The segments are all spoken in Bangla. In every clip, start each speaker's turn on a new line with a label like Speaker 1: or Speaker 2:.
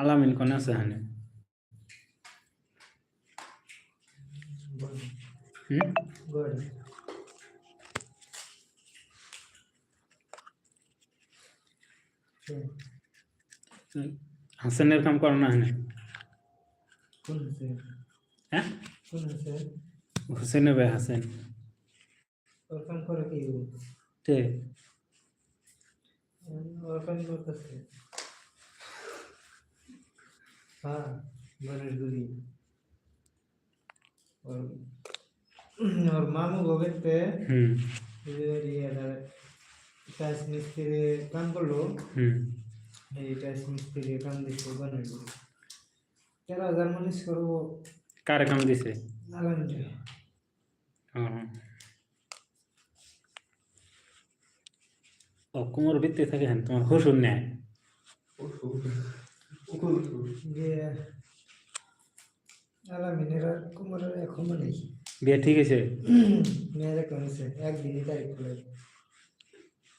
Speaker 1: আলামিন কোন আছে হানে। হাসানের কাম করো না হানে। হ্যাঁ? হোসেনে ভাই হাসেন।
Speaker 2: ওর কাম করে কি
Speaker 1: তে।
Speaker 2: ওর কাম করতেছে। হ্যাঁ গণেশ গুলি ওর ওর মামু গোবেতে
Speaker 1: হুম।
Speaker 2: টাইস মিস্ত্রি কাম করল
Speaker 1: হুম।
Speaker 2: এই টাইস মিস্ত্রি কাম দিচ্ছে গণেশ গুলি তেরো হাজার মানুষ করব।
Speaker 1: কারে কাম দিছে?
Speaker 2: আলহামদুলিল্লাহ
Speaker 1: ও। ও কোমর ভিত্তি থাকে হ্যাঁ তোমার হুসুন নেয়?
Speaker 2: যে আলামিনের আর কুমারের এখনও নেই।
Speaker 1: বিয়ে ঠিক আছে
Speaker 2: মেয়েরা কমেছে একদিনই তারিখ খুলে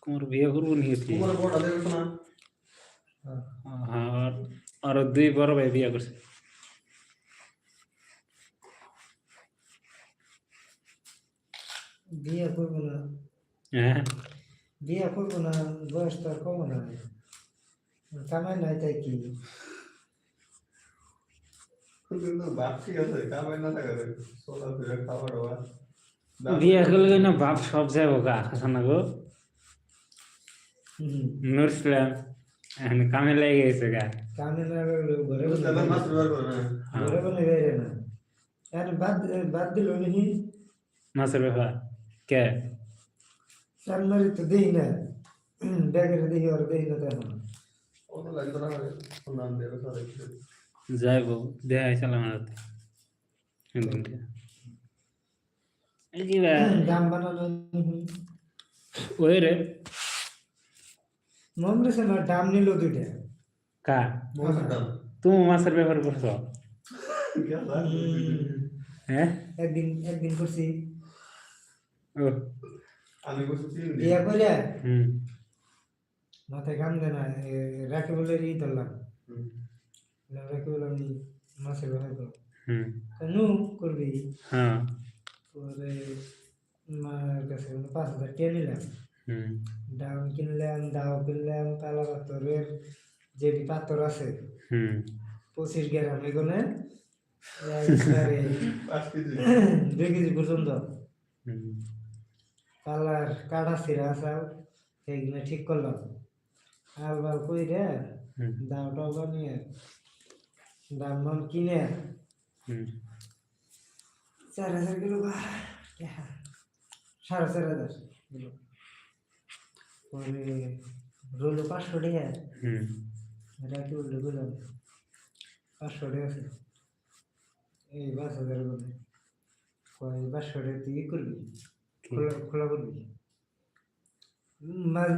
Speaker 1: কোমর বিয়ে করব নি কি
Speaker 2: হ্যাঁ
Speaker 1: হ্যাঁ আর আর দুই বড় ভাই বিয়ে করছে।
Speaker 2: বিয়ে করব না।
Speaker 1: হ্যাঁ।
Speaker 2: বিয়ে করব না বয়স তো আর কমো না। কামাই নাই তাই কি?
Speaker 1: বিয়ে করলে না বাপ সব যাব গা হাসানা গো
Speaker 2: হুম।
Speaker 1: নুরসলাম কামে লেগে গেছে গা।
Speaker 2: কামে না ঘরে ঘরে বলে বেরে না? আর বাদ বাদ দিল নাকি
Speaker 1: মাছের ব্যাপার কে?
Speaker 2: সামনারি তো দেই না। ব্যাগের দেখি আর দেই না তেমন
Speaker 1: হয়েছিলাম আমার হাতে একদিনকে এই কি বে,
Speaker 2: দাম বানানো
Speaker 1: ওই রে।
Speaker 2: মমরেছে না দাম নিল দুইটা।
Speaker 1: কা? তুমি মাছের ব্যাপার করছ হ্যাঁ?
Speaker 2: একদিন একদিন করছি।
Speaker 1: ও।
Speaker 3: আমি বলছি চিনি
Speaker 2: বিয়া করে
Speaker 1: হুম।
Speaker 2: মাথায় কাম দেয় না রাখি বলে ই ধরলাম। রাখি বলে আমি মাছের ব্যবহার
Speaker 1: হুম
Speaker 2: নু করবি
Speaker 1: হ্যাঁ
Speaker 2: পরে মার কাছে পাঁচ হাজার টিয়া নিলাম
Speaker 1: হুম
Speaker 2: ডাম কিনলাম দাও কিনলাম তালা পাথরের যে পাথর আছে
Speaker 1: হুম
Speaker 2: পঁচিশ গ্রাম এগুলো দুই কেজি পর্যন্ত কালার কাটা সিরা সব সেইগুলো ঠিক করলাম আবার কই রে বানিয়ে দাম দাম কিনে চার হাজার কিলো সাড়ে চার হাজার কিলো রোলো পাঁচশো টাকা।
Speaker 1: হুম।
Speaker 2: এটা কি বলল বললাম? পাঁচশো টাকা আছে। এই পাঁচ হাজার করে কয় পাঁচশো টাকা তুই ই করবি? খোলা খোলা করবি? মাছ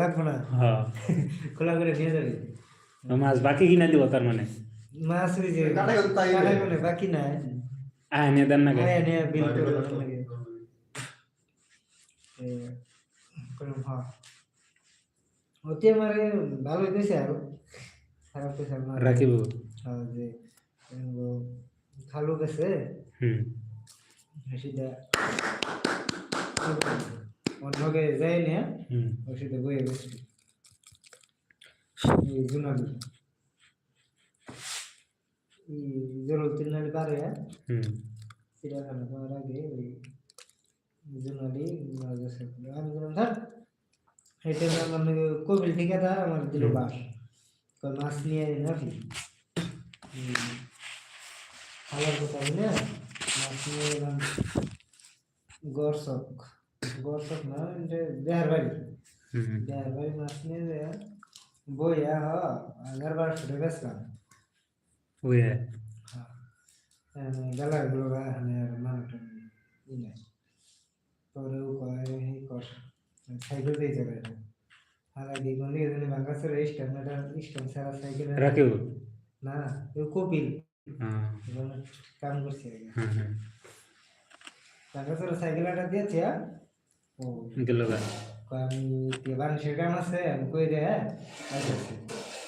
Speaker 2: লাগবে না।
Speaker 1: হ্যাঁ।
Speaker 2: খোলা করে নিয়ে যাবি।
Speaker 1: মাছ বাকি কিনা দিব তার মানে?
Speaker 2: মাছ ওই যে বাকি নাই।
Speaker 1: আয় নিয়ে দেন না
Speaker 2: আয় নিয়ে বিল করে লাগে। করলাম, হ্যাঁ ওতে আমারে ভালো হইতেছে আর। খারাপ
Speaker 1: রাখিব
Speaker 2: হ্যাঁ, যে খালু গেছে।
Speaker 1: হুম।
Speaker 2: সেটা অন্যকে যাই না
Speaker 1: হুম।
Speaker 2: গেছে জুনালি এই জরুল তিন নালি পারে
Speaker 1: হুম
Speaker 2: চিড়িয়াখানা যাওয়ার আগে ওই জুনালি মারা গেছে আমি বললাম ধর সেই টাইমে আমার নাকি কবিল ঠিকাদার আমার দিল বাস কয় মাছ নিয়ে আয় নাকি খাবার কথা বলে মাছ নিয়ে এলাম গরসক গরসক না এটা দেহার বাড়ি
Speaker 1: হুম
Speaker 2: দেহার বাড়ি মাছ নিয়ে যায় বইয়া হ হাজার বারোশো টাকা বেচলাম
Speaker 1: ওই
Speaker 2: গেলা গুলো এখানে মানুষটা ই নাই। পরে ও এই কর সাইকেল দিয়ে যাবে হালা দিয়ে কোন দিকে জানি ভাঙা ছিল স্ট্যান্ড এটা স্ট্যান্ড ছাড়া সাইকেল
Speaker 1: রাখিব
Speaker 2: না ও কপিল।
Speaker 1: হ্যাঁ।
Speaker 2: কাম করছে ভাঙা ছিল সাইকেল একটা দিয়েছে ও।
Speaker 1: গেল
Speaker 2: আমি কাম আছে আমি কই রে হ্যাঁ?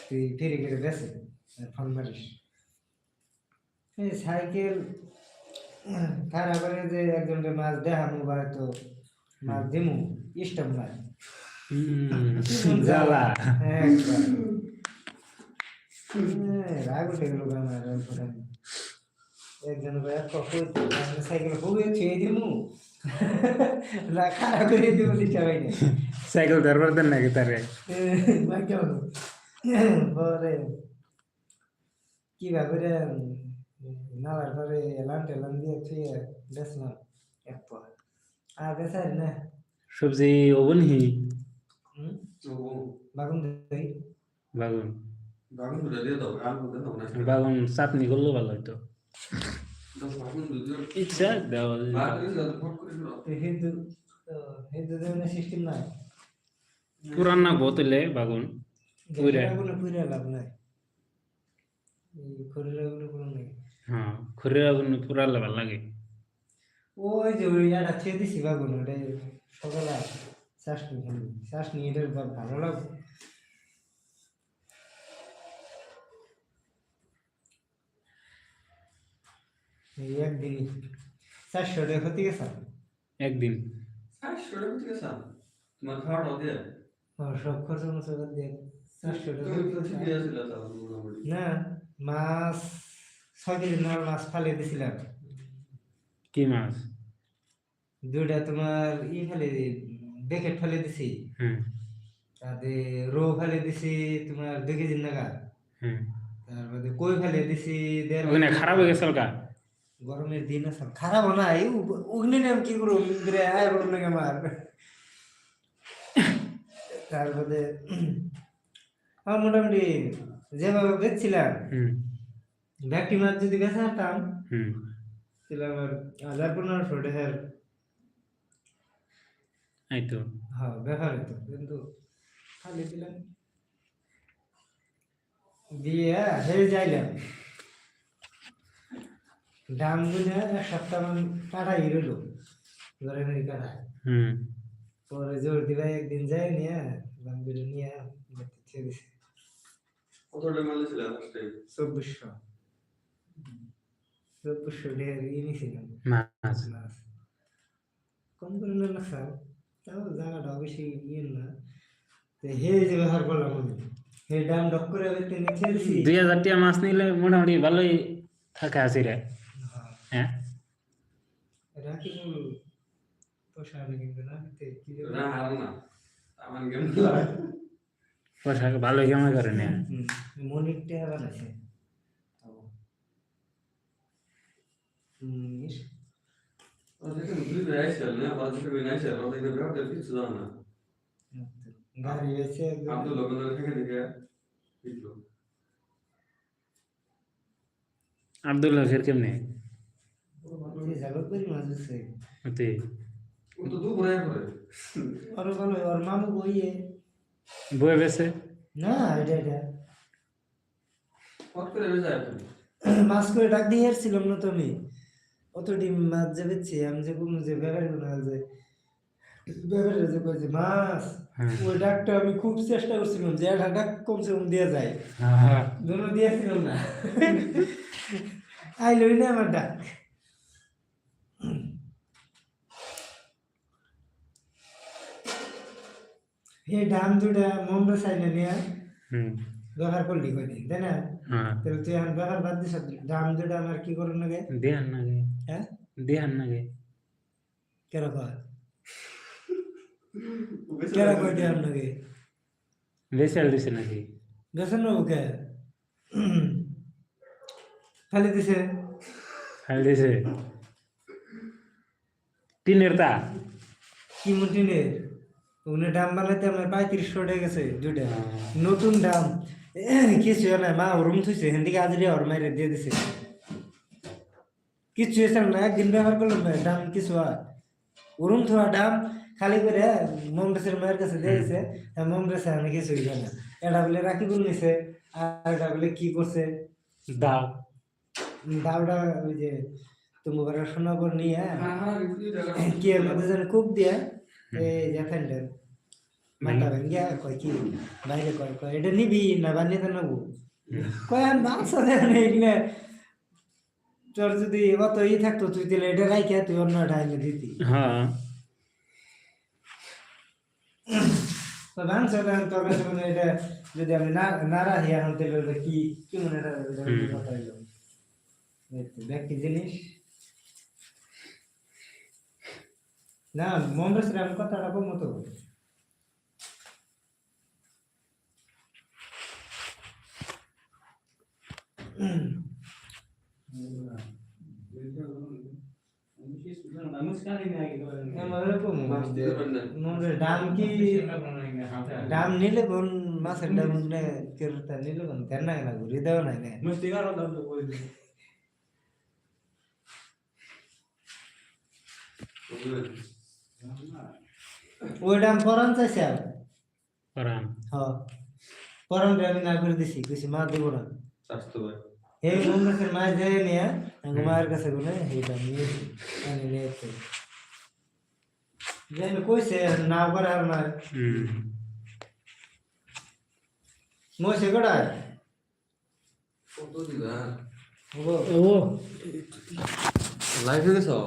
Speaker 2: তুই ফিরে বেসে আর ফোন মারিস। এই সাইকেল খারাপ করে যে একজনকে মাছ দেখামু বা তো মাছ দিমু ইস্টম নাই।
Speaker 1: জ্বালা।
Speaker 2: একবার রাগ উঠে গেল আমার উপরে। একজন ভাই কখন সাইকেল খুবই ছুঁয়ে দিমু? না খারাপ করে দিব সবাই না
Speaker 1: সাইকেল ধরবার দেন নাকি তারে?
Speaker 2: পরে কীভাবে রে নালার পরে এলাম টেলাম দিয়ে ছুঁয়ে বেসলাম এরপর আর বেসার না
Speaker 1: সবজি হি
Speaker 2: বাগুন দেই
Speaker 1: বাগুন
Speaker 3: বাগুন তুলে দিয়ে দাও আলু দিয়ে দাও না
Speaker 1: বাগুন চাটনি করলেও ভালো হইতো ইচ্ছা দেওয়া
Speaker 2: হিন্দু ধর্মের সিস্টেম নাই
Speaker 1: পুরান না বোতলে বাগুন পুরা।
Speaker 2: পুরা লাভ নাই খরির আগুনে কোনো নেই
Speaker 1: হ্যাঁ খরির আগুন পুরা ভালো লাগে?
Speaker 2: ওই যে ওই একটা ছেড়ে দিছি বাগুন ওটাই সকালে শ্বাস নিয়ে শ্বাস নিয়ে এটার বা- ভালো একদিনই। চারশো টাকা
Speaker 1: একদিন।
Speaker 3: আর তোমার দিয়ে?
Speaker 2: সব খরচ দিয়ে চারশো টাকা না। মাছ ছয় কেজি নেওয়ার মাছ ফালিয়ে দিছিলাম।
Speaker 1: কি মাছ?
Speaker 2: দুইটা তোমার ই ফেলে বেকেট ফেলে দিছি। তাতে রো ফেলে দিছি তোমার দুই কেজি নাগা তারপরে কই ফেলে দিছি
Speaker 1: ওখানে খারাপ হয়ে গেছে কা
Speaker 2: গরমের দিন আছে খারাপ না এই অগ্নি নাম কি করব? ইন্দ্রে আয় বড় নাকি আমার। তারপরে আমার মোটামুটি যেভাবে বেচছিলাম ব্যাগটি মাছ যদি বেচা তাহলে আমার হাজার পনেরোশো টাকার।
Speaker 1: এই তো।
Speaker 2: হ্যাঁ ব্যাপার হতো কিন্তু খালি দিলাম। দিয়ে হেরে যাইলাম। দাম গুনে এক সপ্তাহ কাটাই রইল ধরে নিয়ে কাটায়
Speaker 1: হুম।
Speaker 2: পরে জোর দিবা একদিন যাই নিয়ে দামগুলো নিয়ে দেখতে ছেড়ে দিছে
Speaker 3: কত টাকা মারলে ছিল টাইম
Speaker 2: চব্বিশশো। চব্বিশশো টাকার ই নিয়েছিলাম।
Speaker 1: মাছ।
Speaker 2: মাছ। কম করে না লাগছে তাও জায়গাটা বেশি ইয়ে না। তো হে যে ব্যবহার করলাম আমি। হে ডাম ডক করে
Speaker 1: হাজার টাকা মাছ নিলে মোটামুটি ভালোই থাকে আছে রে। হ্যাঁ।
Speaker 2: রাখি পোষা আমি কিন্তু না? তে কি
Speaker 3: না হার না। আমার
Speaker 1: পয়সা ভালো কেমন করে না
Speaker 2: হুম, মনির টেহা বানাইছে হুম ইস,
Speaker 3: দেখেন দুই বে আইছিল না বাদ দুই বে আইছিল ওদের ব্যবহার কিছু জানা না
Speaker 2: গাড়ি হয়েছে একদম
Speaker 3: আব্দুল লোকন থেকে দেখে দিলো
Speaker 1: আব্দুল হকের কেমনে
Speaker 3: তো দু করে
Speaker 2: ওর মামু বইয়ে।
Speaker 1: বেছে?
Speaker 2: না এটা এটা। মাছ করে ডাক দিয়ে এসেছিলাম না তো আমি। অত ডিম মাছ যে বেচছি আমি যে কোনো যে ব্যাপারে না যে ব্যাপারে যে কই যে মাছ
Speaker 1: হ্যাঁ।
Speaker 2: ওই ডাকটা আমি খুব চেষ্টা করছিলাম যে একটা ডাক কমসে কম দেওয়া যায়।
Speaker 1: হ্যাঁ
Speaker 2: দুটো দিয়েছিলাম না। আইলই না আমার ডাক। এই ডাম দুটা মমরা সাইনে নিয়ে
Speaker 1: হুম
Speaker 2: ব্যবহার করলি কয়দিন তাই না
Speaker 1: হ্যাঁ
Speaker 2: তাহলে তুই এখন ব্যবহার বাদ দিস ডাম দুটা আমার কি করুন লাগে
Speaker 1: দেহান নাগে
Speaker 2: হ্যাঁ
Speaker 1: দেহান নাগে
Speaker 2: কেরা কয় কেরা কয় দিয়ে আপনাকে
Speaker 1: বেচাল দিছে নাকি
Speaker 2: গেছেন না ওকে খালি দিছে
Speaker 1: খাই দিছে টিনের তা
Speaker 2: কি মন্টিনের ওখানে ডাম বানাইতে আমার পঁয়ত্রিশশো টাকা গেছে দুটা
Speaker 1: হ্যাঁ।
Speaker 2: নতুন ডাম কিছু না মা ওরম থুইছে হেন্দিকে আজরে ওর মাইরে দিয়ে দিছে। কিছু হয়েছে না একদিন ব্যবহার করলাম না ডাম কিছু আর ওরম থোয়া ডাম খালি করে মমরেসের মায়ের কাছে দিয়ে দিছে মমরেসে আমি কিছু হইল না। এটা বলে রাখি বল নিছে আর এটা বলে কি করছে?
Speaker 1: দাও।
Speaker 2: দাওটা ওই যে তুমি শোনা করে নিয়ে
Speaker 3: হ্যাঁ? হ্যাঁ দুই
Speaker 2: কি এর মধ্যে যেন খুব দিয়ে এই যে ভেঙ্গিয়া কয় কি বাইরে কয় কয় এটা নিবি না বানিয়ে তো নেব কয়ান মাংস দেন তোর যদি অত ই থাকতো তুই তাহলে এটা রাইখে তুই অন্য এটা এনে দিতি
Speaker 1: হ্যাঁ
Speaker 2: তো তোর কাছে মানে এটা যদি আমি না না রাখি এখন তাহলে কি কি মনে এটা কথা হইল জিনিস না মোহাম্মদ শ্রীরাম কথাটা কম মতো আমাদের কম
Speaker 3: মাছ দিতে পারেন না।
Speaker 2: মোহাম্মদের দাম কি দাম নিলে কোন মাছের দাম নিলে কেরটা নিলে কোন তেন না না ঘুরে দেওয়া নাই না
Speaker 3: বুঝলেন?
Speaker 2: ওই দাম পরান চাইছে আর
Speaker 1: পরাম
Speaker 2: হ্যাঁ পরান আমি না করে দিছি কিছু মা দিব না
Speaker 3: স্বাস্থ্য ভাই।
Speaker 2: এই মোহাম্মদের মাছ দেয় নিয়ে মায়ের কাছে গুনে এই দাম নিয়ে আনি নিয়ে এসে যেন কইছে না করে আর না
Speaker 1: হুম।
Speaker 2: মইছে কটা
Speaker 3: কত দিলা?
Speaker 2: ও।
Speaker 1: ও
Speaker 3: লাইভ গেছো?